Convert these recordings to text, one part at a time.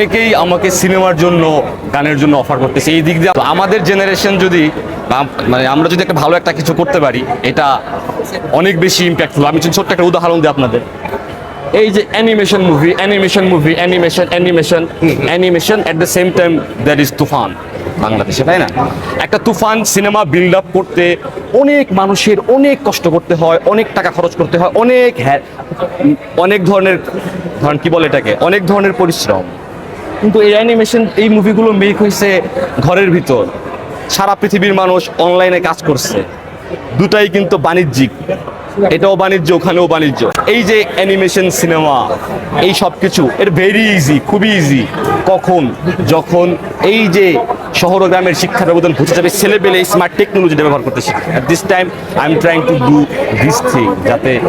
অনেকেই আমাকে সিনেমার জন্য, গানের জন্য অফার করতেছে। এই দিক দিয়ে আমাদের জেনারেশন যদি মানে আমরা যদি একটা ভালো একটা কিছু করতে পারি, এটা অনেক বেশি ইম্প্যাক্টফুল আমি ছোট্ট একটা উদাহরণ দিই আপনাদের। এই যে animation movie animation movie animation animation animation at the same time that is Toofan, বাংলাদেশে, তাই না? একটা তুফান সিনেমা বিল্ড আপ করতে অনেক মানুষের অনেক কষ্ট করতে হয়, অনেক টাকা খরচ করতে হয়, অনেক হ্যাঁ অনেক ধরনের, ধরেন কি বলে এটাকে? অনেক ধরনের পরিশ্রম। কিন্তু এই অ্যানিমেশন এই মুভিগুলো মেক হয়েছে ঘরের ভিতর। সারা পৃথিবীর মানুষ অনলাইনে কাজ করছে। দুটাই কিন্তু বাণিজ্যিক। এটাও বাণিজ্য, ওখানেও বাণিজ্য। এই যে অ্যানিমেশন সিনেমা এই সব কিছু এর ভেরি ইজি খুবই ইজি কখন, যখন, এই যে শহর ও গ্রামের শিক্ষা ব্যবধান বুঝে যাবে। ছেলে পেলে স্মার্ট টেকনোলজিটা ব্যবহার করতে শিখে। At this time I am trying to do this thing যাতে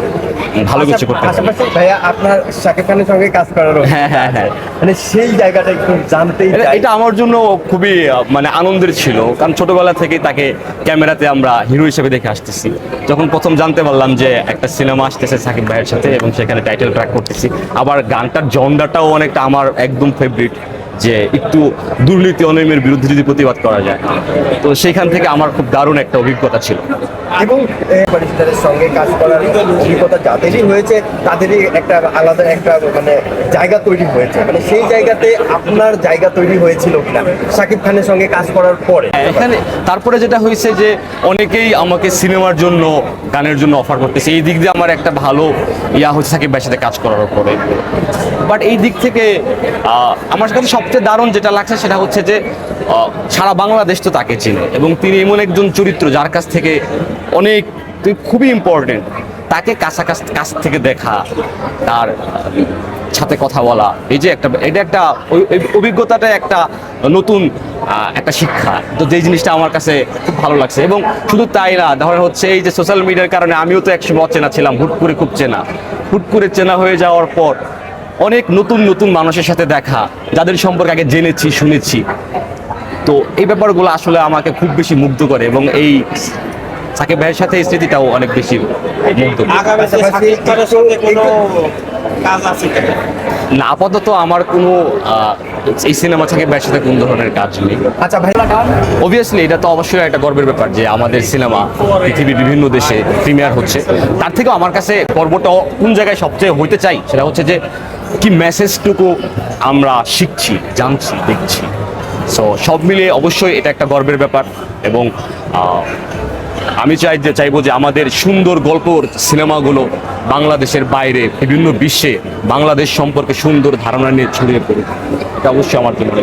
ভালো কিছু করতে পারি। ভাইয়া আপনার শাকিব খানের সঙ্গে কাজ করার হ্যাঁ হ্যাঁ হ্যাঁ। মানে সেই জায়গাটা একটু জানতেই এটা- আমার জন্য খুবই মানে আনন্দের ছিল। কারণ ছোটবেলা থেকেই তাকে ক্যামেরাতে আমরা হিরো হিসেবে দেখে আসতেছি। যখন প্রথম জানতে পারলাম যে একটা সিনেমা আসতেছে সাকিব ভাইয়ের সাথে এবং সেখানে টাইটেল ট্র্যাক করতেছি আবার গানটার জন্ডাটাও অনেকটা আমার একদম ফেভারিট যে একটু দুর্নীতি অনিয়মের বিরুদ্ধে যদি প্রতিবাদ করা যায়। তো সেইখান থেকে আমার খুব দারুণ একটা অভিজ্ঞতা ছিল। এবং সঙ্গে কাজ করার অভিজ্ঞতা যাদেরই হয়েছে তাদেরই একটা আলাদা একটা মানে জায়গা তৈরি হয়েছে। মানে সেই জায়গাতে আপনার জায়গা তৈরি হয়েছিল কিনা? শাকিব খানের সঙ্গে কাজ করার পরে। হ্যাঁ, এখানে তারপরে যেটা হয়েছে যে অনেকেই আমাকে সিনেমার জন্য গানের জন্য অফার করতেছে। এই দিক দিয়ে আমার একটা ভালো ইয়া হচ্ছে সাকিব ভাইয়ের সাথে কাজ করার পরে। বাট এই দিক থেকে আহ, আমার কাছে সবচেয়ে দারুণ যেটা লাগছে সেটা হচ্ছে যে সারা বাংলাদেশ তো তাকে চিনে এবং তিনি এমন একজন চরিত্র যার কাছ থেকে অনেক খুবই ইম্পর্টেন্ট তাকে কাছাকাছ, কাছ থেকে দেখা, তার সাথে কথা বলা, এই যে একটা, এটা একটা অভিজ্ঞতাটা একটা নতুন একটা শিক্ষা। তো যেই জিনিসটা আমার কাছে খুব ভালো লাগছে এবং শুধু তাই না ধরেন হচ্ছে এই যে সোশ্যাল মিডিয়ার কারণে আমিও তো একসময় অচেনা ছিলাম, হুট করে খুব চেনা। হুট করে চেনা হয়ে যাওয়ার পর অনেক নতুন নতুন মানুষের সাথে দেখা, যাদের সম্পর্কে আগে জেনেছি, শুনেছি। তো এই ব্যাপারগুলো আসলে আমাকে খুব বেশি মুগ্ধ করে এবং এই সাকিব ভাইয়ের সাথে স্মৃতিটাও অনেক বেশি মুগ্ধ কিনা না আপাতত আমার কোনো এই সিনেমা থেকে ভাইয়ের সাথে কোন ধরনের কাজ নেই। আচ্ছা ভাই অবভিয়াসলি এটা তো অবশ্যই একটা গর্বের ব্যাপার যে আমাদের সিনেমা পৃথিবীর বিভিন্ন দেশে প্রিমিয়ার হচ্ছে। তার থেকেও আমার কাছে গর্বটা কোন জায়গায় সবচেয়ে হইতে চাই সেটা হচ্ছে যে কি মেসেজটুকু আমরা শিখছি জানছি দেখছি। সো সব মিলিয়ে অবশ্যই এটা একটা গর্বের ব্যাপার এবং আহ, আমি চাই যে চাইব যে আমাদের সুন্দর গল্পর সিনেমাগুলো বাংলাদেশের বাইরে, বিভিন্ন বিশ্বে বাংলাদেশ সম্পর্কে সুন্দর ধারণা নিয়ে ছড়িয়ে পড়ুক। এটা অবশ্যই আমার জন্য